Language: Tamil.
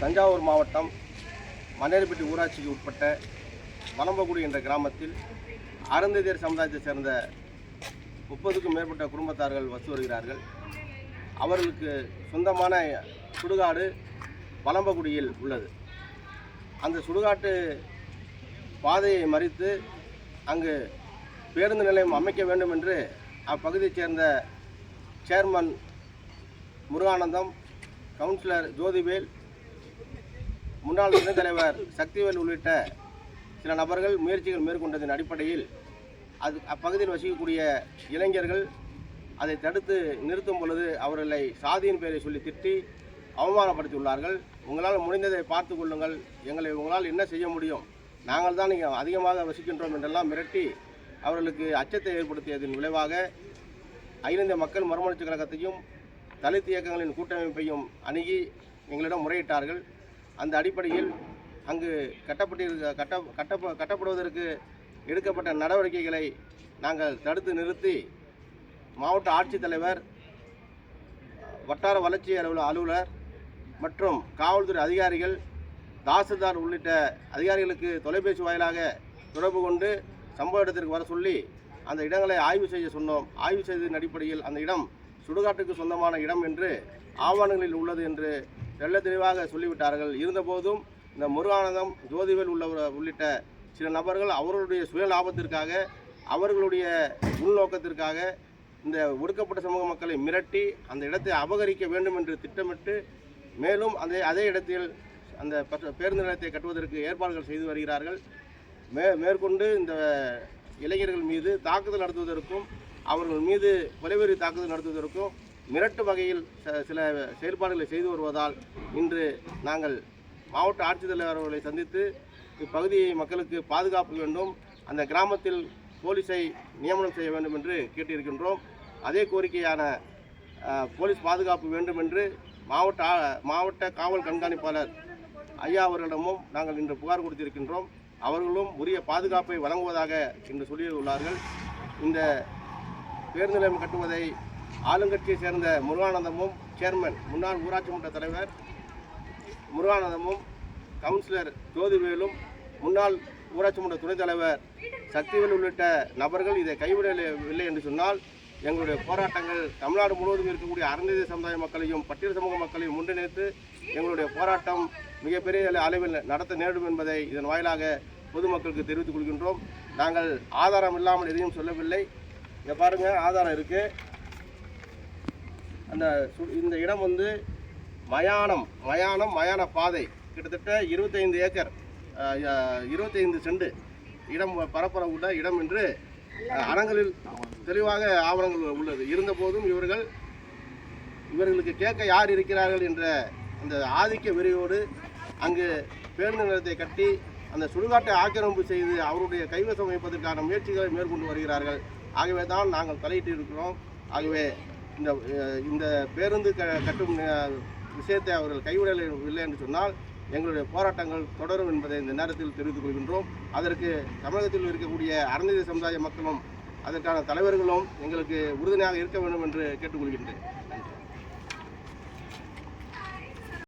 தஞ்சாவூர் மாவட்டம் மன்னேரிப்பட்டி ஊராட்சிக்கு உட்பட்ட வனம்பகுடி என்ற கிராமத்தில் அருந்ததியர் சமுதாயத்தைச் சேர்ந்த முப்பதுக்கும் மேற்பட்ட குடும்பத்தார்கள் வசி வருகிறார்கள். அவர்களுக்கு சொந்தமான சுடுகாடு வலம்பகுடியில் உள்ளது. அந்த சுடுகாட்டு பாதையை மறித்து அங்கு பேருந்து நிலையம் அமைக்க வேண்டும் என்று அப்பகுதியைச் சேர்ந்த சேர்மன் முருகானந்தம் கவுன்சிலர் ஜோதிவேல் முன்னாள் துணைத் தலைவர் சக்திவேல் உள்ளிட்ட சில நபர்கள் முயற்சிகள் மேற்கொண்டதன் அடிப்படையில் அது அப்பகுதியில் வசிக்கக்கூடிய இளைஞர்கள் அதை தடுத்து நிறுத்தும் பொழுது அவர்களை சாதியின் பெயரை சொல்லி திட்டி அவமானப்படுத்தியுள்ளார்கள். உங்களால் முடிந்ததை பார்த்து கொள்ளுங்கள். எங்களை உங்களால் என்ன செய்ய முடியும்? நாங்கள் தான் நீங்கள் அதிகமாக வசிக்கின்றோம் என்றெல்லாம் மிரட்டி அவர்களுக்கு அச்சத்தை ஏற்படுத்தியதன் விளைவாக அகில மக்கள் மறுமலர்ச்சி கழகத்தையும் தலித் இயக்கங்களின் கூட்டமைப்பையும் அணுகி எங்களிடம் முறையிட்டார்கள். அந்த அடிப்படையில் அங்கு கட்டப்பட்டிருக்க கட்ட கட்ட கட்டப்படுவதற்கு எடுக்கப்பட்ட நடவடிக்கைகளை நாங்கள் தடுத்து நிறுத்தி மாவட்ட ஆட்சித்தலைவர் வட்டார வளர்ச்சி அலுவலர் அலுவலர் மற்றும் காவல்துறை அதிகாரிகள் தாசில்தார் உள்ளிட்ட அதிகாரிகளுக்கு தொலைபேசி வாயிலாக தொடர்பு கொண்டு சம்பவ இடத்திற்கு வர சொல்லி அந்த இடங்களை ஆய்வு செய்ய சொன்னோம். ஆய்வு செய்ததன் அடிப்படையில் அந்த இடம் சுடுகாட்டுக்கு சொந்தமான இடம் என்று ஆவணங்களில் உள்ளது என்று தெள்ள தெளிவாக சொல்லிவிட்டார்கள். இருந்தபோதும் இந்த முருகானந்தம் ஜோதிவேல் உள்ளவர் உள்ளிட்ட சில நபர்கள் அவர்களுடைய சுய லாபத்திற்காக அவர்களுடைய உள்நோக்கத்திற்காக இந்த ஒடுக்கப்பட்ட சமூக மக்களை மிரட்டி அந்த இடத்தை அபகரிக்க வேண்டும் என்று திட்டமிட்டு மேலும் அதே அதே இடத்தில் அந்த பற்ற- பேருந்து நிலையத்தை கட்டுவதற்கு ஏற்பாடுகள் செய்து வருகிறார்கள். மே மேற்கொண்டு இந்த இளைஞர்கள் மீது தாக்குதல் நடத்துவதற்கும் அவர்கள் மீது கொலைவெறி தாக்குதல் நடத்துவதற்கும் மிரட்டு வகையில் ச- சில செயல்பாடுகளை செய்து வருவதால் இன்று நாங்கள் மாவட்ட ஆட்சித்தலைவர் அவர்களை சந்தித்து இப்பகுதியை மக்களுக்கு பாதுகாப்பு வேண்டும் அந்த கிராமத்தில் போலீஸை நியமனம் செய்ய வேண்டும் என்று கேட்டிருக்கின்றோம். அதே கோரிக்கையான போலீஸ் பாதுகாப்பு வேண்டும் என்று மாவட்ட மாவட்ட காவல் கண்காணிப்பாளர் ஐயா அவர்களிடமும் நாங்கள் இன்று புகார் கொடுத்திருக்கின்றோம். அவர்களும் உரிய பாதுகாப்பை வழங்குவதாக இன்று சொல்லியுள்ளார்கள். இந்த பேருந்து நிலையம் கட்டுவதை ஆளுங்கட்சியை சேர்ந்த முருகானந்தமும் சேர்மன் முன்னாள் ஊராட்சி மன்ற தலைவர் முருகானந்தமும் கவுன்சிலர் ஜோதிவேலும் முன்னாள் ஊராட்சி மன்ற துணைத் தலைவர் சக்திவேல் உள்ளிட்ட நபர்கள் இதை கைவிடவில்லை என்று சொன்னால் எங்களுடைய போராட்டங்கள் தமிழ்நாடு முழுவதும் இருக்கக்கூடிய அறநிலை சமுதாய மக்களையும் பட்டியல் சமூக மக்களையும் ஒன்றிணைத்து எங்களுடைய போராட்டம் மிகப்பெரிய அளவில் நடத்த நேரிடும் என்பதை இதன் வாயிலாக பொதுமக்களுக்கு தெரிவித்துக் கொள்கின்றோம். நாங்கள் ஆதாரம் இல்லாமல் எதையும் சொல்லவில்லை. இங்கே பாருங்கள் ஆதாரம் இருக்குது அந்த சு- இந்த இடம் வந்து மயானம் மயானம் மயான பாதை. கிட்டத்தட்ட இருபத்தைந்து ஏக்கர் இருபத்தைந்து செண்டு இடம் பரப்பர உள்ள இடம் என்று அஹ், அறங்களில் தெளிவாக ஆவணங்கள் உள்ளது. இருந்தபோதும் இவர்கள் இவர்களுக்கு கேட்க யார் இருக்கிறார்கள் என்ற அந்த ஆதிக்க வெறியோடு அங்கு பேருந்து நிலையத்தை கட்டி அந்த சுடுகாட்டை ஆக்கிரமிப்பு செய்து அவருடைய கைவசம் வைப்பதற்கான முயற்சிகளை மேற்கொண்டு வருகிறார்கள். ஆகவே தான் நாங்கள் தலையிட்டு இருக்கிறோம் ஆகவே இந்த இந்த பேருந்து க கட்டும் விஷயத்தை அவர்கள் கைவிடவில்லை என்று சொன்னால் எங்களுடைய போராட்டங்கள் தொடரும் என்பதை இந்த நேரத்தில் தெரிவித்துக் கொள்கின்றோம். அதற்கு தமிழகத்தில் இருக்கக்கூடிய அறநிலை சமுதாய மக்களும் அதற்கான தலைவர்களும் எங்களுக்கு உறுதுணையாக இருக்க வேண்டும் என்று கேட்டுக்கொள்கின்றேன்.